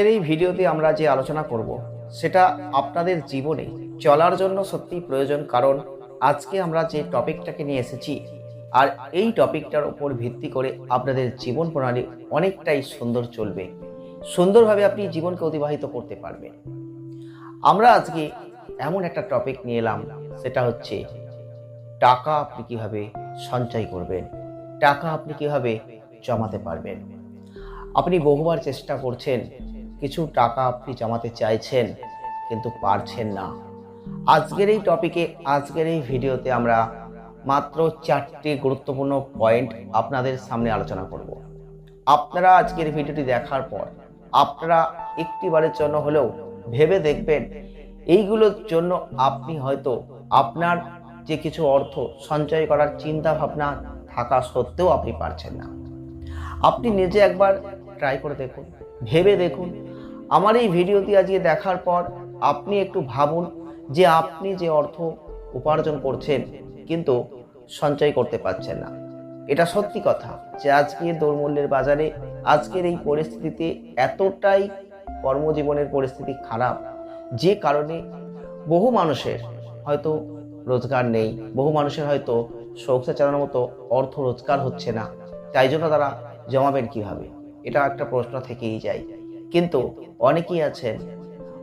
এই ভিডিওতে আমরা যে আলোচনা করব, সেটা আপনাদের জীবনে চলার জন্য সত্যি প্রয়োজন, কারণ আজকে আমরা যে টপিকটাকে নিয়ে এসেছি, আর এই টপিকটার উপর ভিত্তি করে আপনাদের জীবন প্রণালী অনেকটাই সুন্দর চলবে। সুন্দরভাবে আপনি জীবনকে অতিবাহিত করতে পারবেন। আমরা আজকে এমন একটা টপিক নিয়ে এলাম, সেটা হচ্ছে টাকা আপনি কীভাবে সঞ্চয় করবেন, টাকা আপনি কীভাবে জমাতে পারবেন। আপনি বহুবার চেষ্টা করছেন কিছু টাকা আপনি জমাতে চাইছেন, কিন্তু পারছেন না। আজকের এই টপিকে আজকের এই ভিডিওতে আমরা মাত্র চারটি গুরুত্বপূর্ণ পয়েন্ট আপনাদের সামনে আলোচনা করব। আপনারা আজকের ভিডিওটি দেখার পর, আপনারা একটিবারের জন্য হলেও ভেবে দেখবেন, এইগুলোর জন্য আপনি হয়তো আপনার যে কিছু অর্থ সঞ্চয় করার চিন্তা ভাবনা থাকা সত্ত্বেও আপনি পারছেন না। আপনি নিজে একবার ট্রাই করে দেখুন, ভেবে দেখুন আমার এই ভিডিওটি আজকে দেখার পর আপনি একটু ভাবুন যে আপনি যে অর্থ উপার্জন করছেন কিন্তু সঞ্চয় করতে পারছেন না। এটা সত্যি কথা যে আজকে দৌড়মূল্যের বাজারে আজকের এই পরিস্থিতিতে এতটাই কর্মজীবনের পরিস্থিতি খারাপ যে কারণে বহু মানুষের হয়তো রোজগার নেই, বহু মানুষের হয়তো সংসার চালানোর মতো অর্থ রোজগার হচ্ছে না। তাই জন্য তারা জমাবেন কীভাবে? এটা একটা প্রশ্ন থেকেই যায়। কিন্তু অনেকেই আছেন।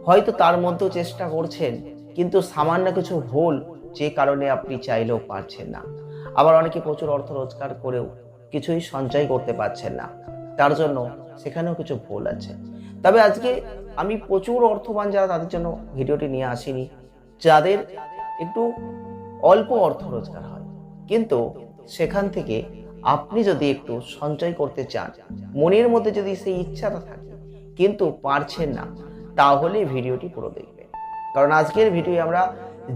হয়তো তার মধ্যেও চেষ্টা করছেন, কিন্তু সামান্য কিছু ভুল যে কারণে আপনি চাইলেও পারছেন না। আবার অনেকে প্রচুর অর্থ রোজগার করেও কিছুই সঞ্চয় করতে পারছেন না। তার জন্য সেখানেও কিছু ভুল আছে। তবে আজকে আমি প্রচুর অর্থবান যারা তাদের জন্য ভিডিওটি নিয়ে আসিনি, যাদের একটু অল্প অর্থ রোজগার হয়। কিন্তু সেখান থেকে আপনি যদি একটু সঞ্চয় করতে চান, মনের মধ্যে যদি সেই ইচ্ছাটা থাকে কিন্তু পারছেন না তাহলে ভিডিওটি পুরো দেখবেন। কারণ আজকের ভিডিও আমরা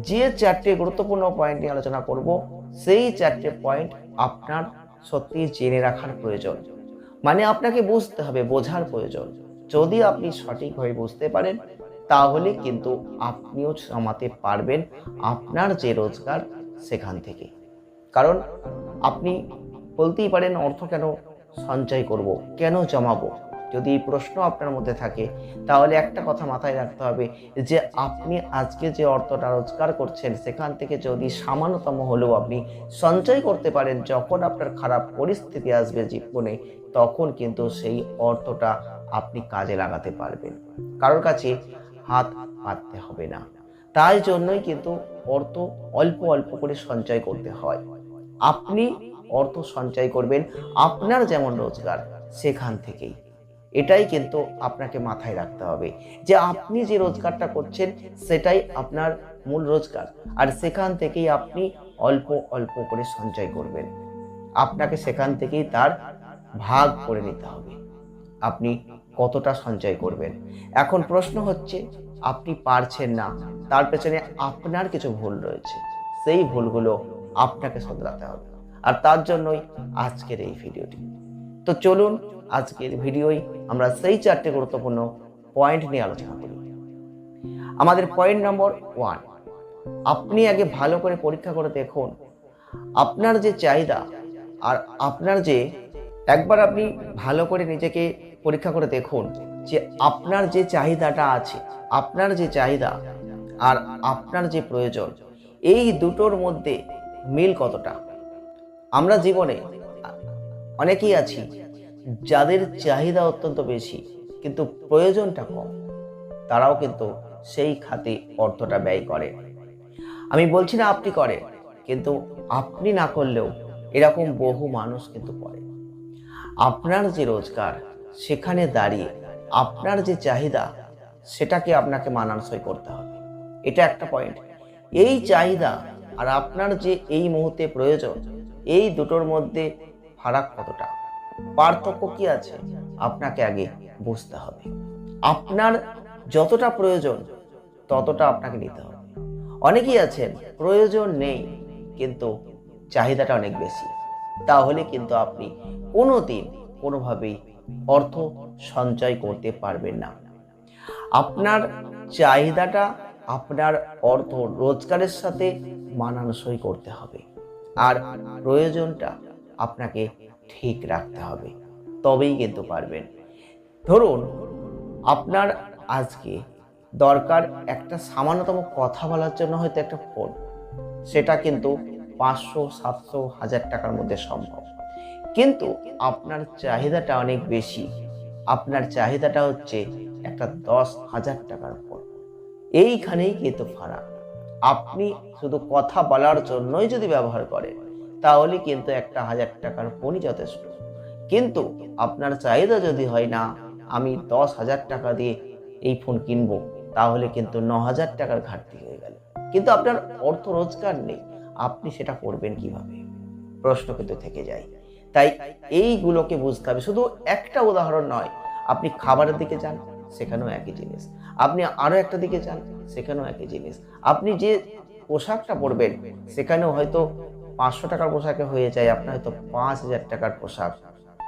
যে চারটে গুরুত্বপূর্ণ পয়েন্ট নিয়ে আলোচনা করব, সেই চারটে পয়েন্ট আপনার সত্যি জেনে রাখার প্রয়োজন। মানে আপনাকে বুঝতে হবে, বোঝার প্রয়োজন। যদি আপনি সঠিকভাবে বুঝতে পারেন, তাহলে কিন্তু আপনিও জমাতে পারবেন আপনার যে রোজগার সেখান থেকে। কারণ আপনি বলতেই পারেন, অর্থ কেন সঞ্চয় করব? কেন জমাবো? যদি এই প্রশ্ন আপনার মধ্যে থাকে, তাহলে একটা কথা মাথায় রাখতে হবে যে আপনি আজকে যে অর্থটা রোজগার করছেন, সেখান থেকে যদি সামান্যতম হলেও আপনি সঞ্চয় করতে পারেন, যখন আপনার খারাপ পরিস্থিতি আসবে জীবনে, তখন কিন্তু সেই অর্থটা আপনি কাজে লাগাতে পারবেন। কারোর কাছে হাত পাততে হবে না। তাই জন্যই কিন্তু অর্থ অল্প অল্প করে সঞ্চয় করতে হয়। আপনি অর্থ সঞ্চয় করবেন আপনার যেমন রোজগার, সেখান থেকেই। এটাই কিন্তু আপনাকে মাথায় রাখতে হবে যে আপনি যে রোজগারটা করছেন, সেটাই আপনার মূল রোজগার। আর সেখান থেকেই আপনি অল্প অল্প করে সঞ্চয় করবেন। আপনাকে সেখান থেকেই তার ভাগ করে নিতে হবে। আপনি কতটা সঞ্চয় করবেন? এখন প্রশ্ন হচ্ছে, আপনি পারছেন না, তার পেছনে আপনার কিছু ভুল রয়েছে। সেই ভুলগুলো আপনাকে শোধরাতে হবে। আর তার জন্যই আজকের এই ভিডিওটি। তো চলুন আজকের ভিডিওই আমরা সেই চারটে গুরুত্বপূর্ণ পয়েন্ট নিয়ে আলোচনা করি। আমাদের পয়েন্ট নম্বর ওয়ান আপনি আগে ভালো করে পরীক্ষা করে দেখুন আপনার যে চাহিদা আর আপনার যে, একবার আপনি ভালো করে নিজেকে পরীক্ষা করে দেখুন যে আপনার যে চাহিদাটা আছে, আপনার যে চাহিদা আর আপনার যে প্রয়োজন, এই দুটোর মধ্যে মিল কতটা? আমরা জীবনে অনেকেই আছি যাদের চাহিদা অত্যন্ত বেশি, কিন্তু প্রয়োজনটা কম, তারাও কিন্তু সেই খাতে অর্থটা ব্যয় করে। আমি বলছি না আপনি করেন কিন্তু আপনি না করলেও এরকম বহু মানুষ কিন্তু করে। আপনার যে রোজগার, সেখানে দাঁড়িয়ে আপনার যে চাহিদা, সেটাকে আপনাকে মানানসই করতে হবে। এটা একটা পয়েন্ট এই চাহিদা আর আপনার যে এই মুহূর্তে প্রয়োজন, এই দুটোর মধ্যে ফারাক কতটা? পার্থক্য কি আছে? আপনাকে আগে বুঝতে হবে। আপনার যতটা প্রয়োজন, ততটা আপনাকে নিতে হবে। অনেকেই আছেন, প্রয়োজন নেই, কিন্তু চাহিদাটা অনেক বেশি। তাহলে কিন্তু আপনি কোনো দিন কোনোভাবেই অর্থ সঞ্চয় করতে পারবেন না। আপনার চাহিদাটা আপনার অর্থ রোজগারের সাথে মানানসই করতে হবে। আর প্রয়োজনটা আপনাকে ঠিক রাখতে হবে, তবেই কিন্তু পারবেন। ধরুন, আপনার আজকে দরকার একটা সামান্যতম কথা বলার জন্য হয়তো একটা ফোন। সেটা কিন্তু পাঁচশো, সাতশো, হাজার টাকার মধ্যে সম্ভব। কিন্তু আপনার চাহিদাটা অনেক বেশি। আপনার চাহিদাটা হচ্ছে একটা দশ হাজার টাকার ফোন। এইখানেই কিন্তু ফারাক। আপনি শুধু কথা বলার জন্যই যদি ব্যবহার করেন তাহলে কিন্তু একটা হাজার টাকার ফোনই যথেষ্ট। কিন্তু আপনার চাহিদা যদি হয় না, আমি দশ হাজার টাকা দিয়ে এই ফোন কিনবো, তাহলে কিন্তু ন হাজার টাকার ঘাটতি হয়ে গেল। কিন্তু আপনার অর্থ রোজগার নেই, আপনি সেটা করবেন কীভাবে? প্রশ্ন কিন্তু থেকে যায়। তাই এইগুলোকে বুঝতে হবে। শুধু একটা উদাহরণ নয়, আপনি খাবারের দিকে যান, সেখানেও একই জিনিস। আপনি আরও একটা দিকে যান, সেখানেও একই জিনিস। আপনি যে পোশাকটা পরবেন, সেখানেও হয়তো পাঁচশো টাকার পোশাকে হয়ে যায় আপনার হয়তো পাঁচ হাজার টাকার পোশাক।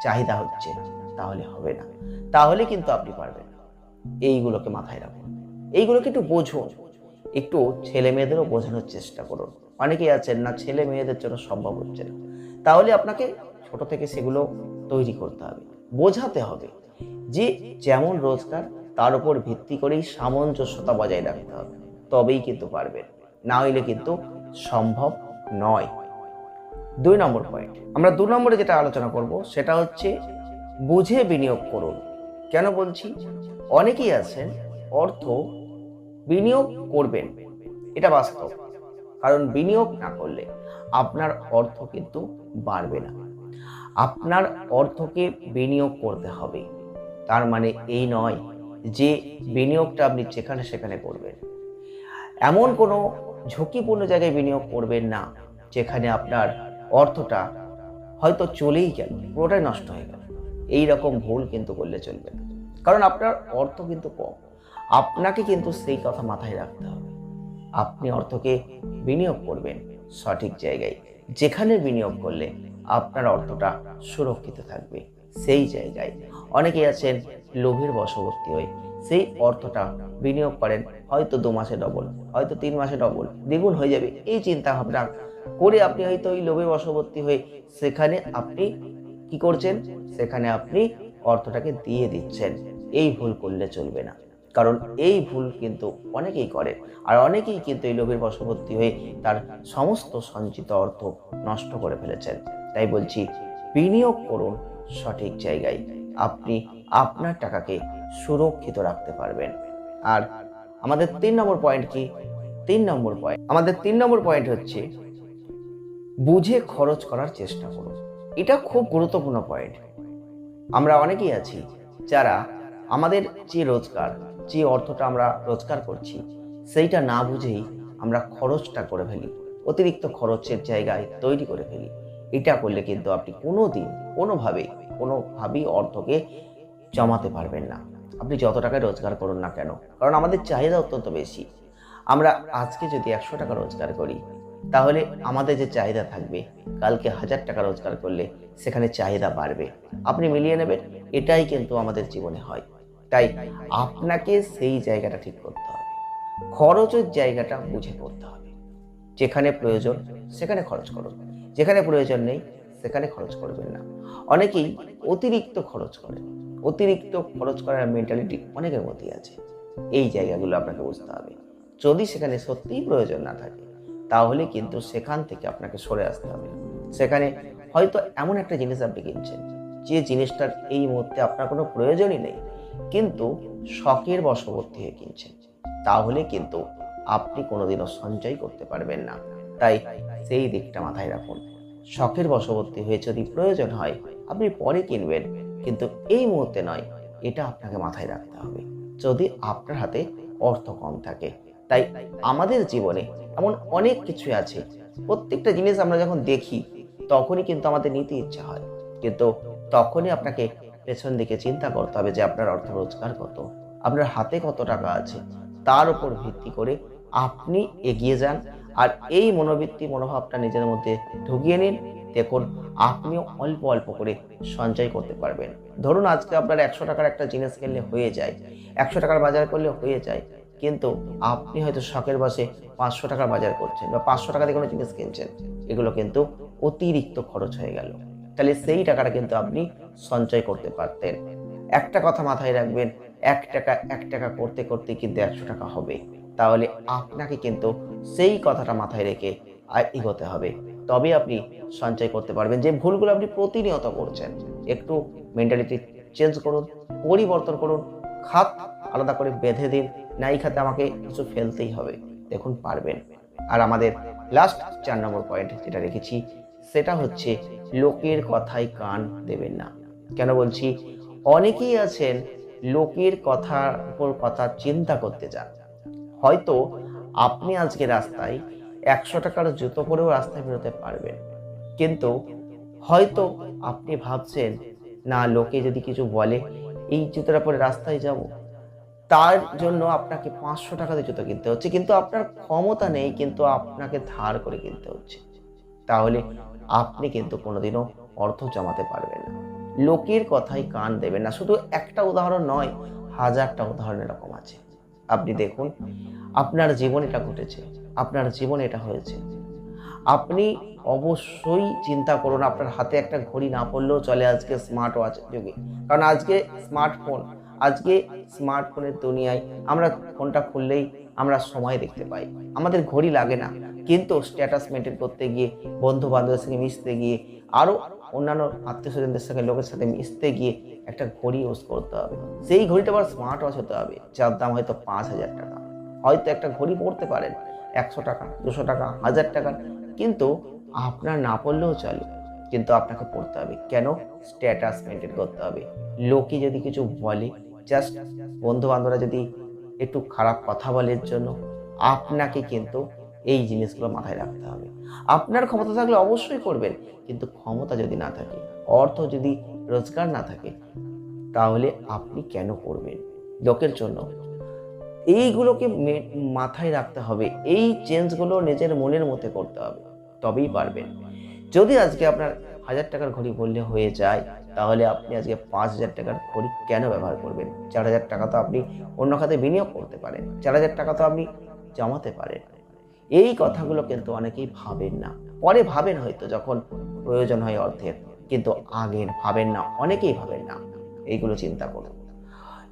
চাহিদা হচ্ছে, তাহলে হবে না। তাহলে কিন্তু আপনি পারবেন এইগুলোকে মাথায় রাখুন। এইগুলোকে একটু বোঝুন। একটু ছেলে মেয়েদেরও বোঝানোর চেষ্টা করুন। অনেকেই আছেন না, ছেলে মেয়েদের জন্য সম্ভব হচ্ছে না। তাহলে আপনাকে ছোট থেকে সেগুলো তৈরি করতে হবে। বোঝাতে হবে যে যেমন রোজগার, তার উপর ভিত্তি করেই সামঞ্জস্যতা বজায় রাখতে হবে। তবেই কিন্তু পারবেন। না হইলে কিন্তু সম্ভব নয়। দুই নম্বর পয়েন্ট আমরা দু নম্বরে যেটা আলোচনা করব, সেটা হচ্ছে বুঝে বিনিয়োগ করুন। কেন বলছি? অনেকেই আছেন, অর্থ বিনিয়োগ করবেন। এটা বাস্তব। কারণ বিনিয়োগ না করলে আপনার অর্থ কিন্তু বাড়বে না। আপনার অর্থকে বিনিয়োগ করতে হবে। তার মানে এই নয় যে বিনিয়োগটা আপনি যেখানে সেখানে করবেন। এমন কোনো ঝুঁকিপূর্ণ জায়গায় বিনিয়োগ করবেন না, যেখানে আপনার অর্থটা হয়তো চলেই গেল, পুরোটাই নষ্ট হয়ে গেল। এই রকম ভুল কিন্তু করলে চলবে না। কারণ আপনার অর্থ কিন্তু কম। আপনাকে কিন্তু সেই কথা মাথায় রাখতে হবে। আপনি অর্থকে বিনিয়োগ করবেন সঠিক জায়গায়। যেখানে বিনিয়োগ করলে আপনার অর্থটা সুরক্ষিত থাকবে সেই জায়গায়। অনেকেই আছেন লোভের বশবর্তী হয়ে সেই অর্থটা বিনিয়োগ করেন, হয়তো দু মাসে ডবল হয়তো তিন মাসে ডবল দ্বিগুণ হয়ে যাবে। এই চিন্তা ভাবনা করে আপনি হয়তো ওই লোভে বশবর্তী হয়ে সেখানে আপনি কি করছেন? সেখানে আপনি অর্থটাকে দিয়ে দিচ্ছেন। এই ভুল করলে চলবে না। কারণ এই ভুল কিন্তু অনেকেই করে। আর অনেকেই কিন্তু এই লোভের বশবর্তী হয়ে তার সমস্ত সঞ্চিত অর্থ নষ্ট করে ফেলেছেন। তাই বলছি, বিনিয়োগ করুন সঠিক জায়গায়। আপনি আপনার টাকাকে সুরক্ষিত রাখতে পারবেন। আর আমাদের তিন নম্বর পয়েন্ট কি? তিন নম্বর পয়েন্ট আমাদের তিন নম্বর পয়েন্ট হচ্ছে বুঝে খরচ করার চেষ্টা করুন। এটা খুব গুরুত্বপূর্ণ পয়েন্ট আমরা অনেকেই আছি যারা আমাদের যে রোজগার, যে অর্থটা আমরা রোজগার করছি, সেইটা না বুঝেই আমরা খরচটা করে ফেলি, অতিরিক্ত খরচের জায়গায় তৈরি করে ফেলি। এটা করলে কিন্তু আপনি কোনো দিন কোনোভাবে, কোনোভাবেই অর্থকে জমাতে পারবেন না। আপনি যত টাকায় রোজগার করুন না কেন, কারণ আমাদের চাহিদা অত্যন্ত বেশি। আমরা আজকে যদি একশো টাকা রোজগার করি তাহলে আমাদের যে চাহিদা থাকবে, কালকে হাজার টাকা রোজগার করলে সেখানে চাহিদা বাড়বে। আপনি মিলিয়ে নেবেন, এটাই কিন্তু আমাদের জীবনে হয়। তাই আপনাকে সেই জায়গাটা ঠিক করতে হবে। খরচের জায়গাটা বুঝে করতে হবে। যেখানে প্রয়োজন, সেখানে খরচ করুন। যেখানে প্রয়োজন নেই, সেখানে খরচ করবেন না। অনেকেই অতিরিক্ত খরচ করে। অতিরিক্ত খরচ করার মেন্টালিটি অনেকের মধ্যেই আছে। এই জায়গাগুলো আপনাকে বুঝতে হবে। যদি সেখানে সত্যিই প্রয়োজন না থাকে তাহলে কিন্তু সেখান থেকে আপনাকে সরে আসতে হবে। সেখানে হয়তো এমন একটা জিনিস আপনি কিনছেন, যে জিনিসটার এই মুহূর্তে আপনার কোনো প্রয়োজনই নেই, কিন্তু শখের বশবর্তী হয়ে কিনছেন। তাহলে কিন্তু আপনি কোনোদিনও সঞ্চয় করতে পারবেন না। তাই সেই দিকটা মাথায় রাখুন। শখের বশবর্তী হয়ে যদি প্রয়োজন হয়, আপনি পরে কিনবেন, কিন্তু এই মুহূর্তে নয়, এটা আপনাকে মাথায় রাখতে হবে। যদি আপনার হাতে অর্থ কম থাকে তাই আমাদের জীবনে এমন অনেক কিছুই আছে। প্রত্যেকটা জিনিস আমরা যখন দেখি, তখনই কিন্তু আমাদের নিতে ইচ্ছা হয়। কিন্তু তখনই আপনাকে পেছন দিকে চিন্তা করতে হবে যে আপনার অর্থ রোজগার কত, আপনার হাতে কত টাকা আছে, তার উপর ভিত্তি করে আপনি এগিয়ে যান আর এই মনোবৃত্তি মনোভাবটা নিজের মধ্যে ঢুকিয়ে নিন। দেখুন, আপনিও অল্প অল্প করে সঞ্চয় করতে পারবেন। ধরুন আজকে আপনার একশো টাকার একটা জিনিস কিনলে হয়ে যায়, একশো টাকার বাজার করলে হয়ে যায় কিন্তু আপনি হয়তো শখের বসে পাঁচশো টাকার বাজার করছেন বা পাঁচশো টাকা দিয়ে কোনো জিনিস কিনছেন। এগুলো কিন্তু অতিরিক্ত খরচ হয়ে গেল। তাহলে সেই টাকাটা কিন্তু আপনি সঞ্চয় করতে পারতেন। একটা কথা মাথায় রাখবেন, এক টাকা এক টাকা করতে করতে কিন্তু একশো টাকা হবে। তাহলে আপনাকে কিন্তু সেই কথাটা মাথায় রেখে এগোতে হবে। তবে আপনি সঞ্চয় করতে পারবেন। যে ভুলগুলো আপনি প্রতিনিয়ত করছেন, একটু মেন্টালিটি চেঞ্জ করুন, পরিবর্তন করুন খাত আলাদা করে বেঁধে দিন। না, এই খাতে আমাকে কিছু ফেলতেই হবে। দেখুন, পারবেন। আর আমাদের লাস্ট চার নম্বর পয়েন্ট যেটা রেখেছি, সেটা হচ্ছে লোকের কথায় কান দেবেন না। কেন বলছি? অনেকেই আছেন লোকের কথার উপর কথা চিন্তা করতে যান। হয়তো আপনি আজকে রাস্তায় একশো টাকার জুতো পরেও রাস্তায় বেরোতে পারবেন। কিন্তু হয়তো আপনি ভাবছেন, না, লোকে যদি কিছু বলে এই জুতোটা পরে রাস্তায় যাব। তার জন্য আপনাকে পাঁচশো টাকাতে জুতো কিনতে হচ্ছে। কিন্তু আপনার ক্ষমতা নেই, কিন্তু আপনাকে ধার করে কিনতে হচ্ছে। তাহলে আপনি কিন্তু কোনোদিনও অর্থ জমাতে পারবেন না। লোকের কথাই কান দেবেন না। শুধু একটা উদাহরণ নয়, হাজারটা উদাহরণ এরকম আছে। আপনি দেখুন, আপনার জীবন এটা ঘটেছে, আপনার জীবনে এটা হয়েছে। আপনি অবশ্যই চিন্তা করুন, আপনার হাতে একটা ঘড়ি না পড়লেও চলে আজকে স্মার্ট ওয়াচ যুগে। কারণ আজকে স্মার্টফোন আজকে স্মার্টফোনের দুনিয়ায় আমরা ফোনটা খুললেই আমরা সময় দেখতে পাই। আমাদের ঘড়ি লাগে না, কিন্তু স্ট্যাটাস মেনটেন করতে গিয়ে বন্ধু বান্ধবের সঙ্গে মিশতে গিয়ে আরও অন্যান্য আত্মীয় স্বজনদের সঙ্গে লোকের সাথে মিশতে গিয়ে একটা ঘড়ি ইউজ করতে হবে। সেই ঘড়িটা আবার স্মার্ট ওয়াচ হতে হবে, যার দাম হয়তো পাঁচ হাজার টাকা। হয়তো একটা ঘড়ি পড়তে পারেন, একশো টাকা, দুশো টাকা, হাজার টাকা কিন্তু আপনার না পড়লেও চলে। কিন্তু আপনাকে পড়তে হবে। কেন? স্ট্যাটাস মেনটেন করতে হবে। লোকে যদি কিছু বলে জাস্ট বন্ধু বান্ধবরা যদি একটু খারাপ কথা বলে এর জন্য, আপনাকে কিন্তু এই জিনিসগুলো মাথায় রাখতে হবে। আপনার ক্ষমতা থাকলে অবশ্যই করবেন, কিন্তু ক্ষমতা যদি না থাকে, অর্থ যদি রোজগার না থাকে, তাহলে আপনি কেন করবেন? লোকের জন্য এইগুলোকে মাথায় রাখতে হবে। এই চেঞ্জগুলো নিজের মনের মধ্যে করতে হবে। তবেই পারবেন। যদি আজকে আপনার হাজার টাকার ঘড়ি বললে হয়ে যায়, তাহলে আপনি আজকে পাঁচ হাজার টাকার ঘড়ি কেন ব্যবহার করবেন? চার হাজার টাকা তো আপনি অন্য খাতে বিনিয়োগ করতে পারেন। চার হাজার টাকা তো আপনি জমাতে পারেন। এই কথাগুলো কিন্তু অনেকেই ভাবেন না। পরে ভাবেন হয়তো যখন প্রয়োজন হয় অর্থের কিন্তু আগে ভাবেন না। অনেকেই ভাবেন না। এইগুলো চিন্তা করুন।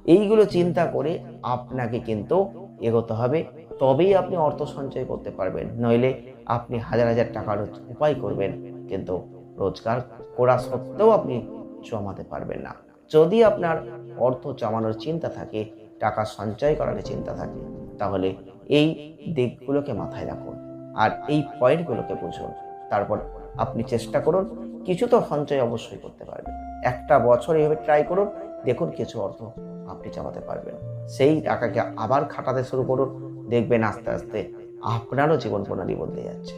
এইগুলো চিন্তা করে আপনাকে কিন্তু এগোতে হবে। তবেই আপনি অর্থ সঞ্চয় করতে পারবেন। নইলে আপনি হাজার হাজার টাকার উপায় করবেন, কিন্তু রোজগার করা সত্ত্বেও আপনি জমাতে পারবেন না। যদি আপনার অর্থ জমানোর চিন্তা থাকে, টাকা সঞ্চয় করার চিন্তা থাকে, তাহলে এই দিকগুলোকে মাথায় রাখুন। আর এই পয়েন্টগুলোকে বুঝুন। তারপর আপনি চেষ্টা করুন, কিছু তো সঞ্চয় অবশ্যই করতে পারবেন। একটা বছর এভাবে ট্রাই করুন, দেখুন কিছু অর্থ আপনি চালাতে পারবেন। সেই টাকাকে আবার খাটাতে শুরু করুন। দেখবেন আস্তে আস্তে আপনারও জীবন প্রণালী বদলে যাচ্ছে।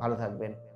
ভালো থাকবেন।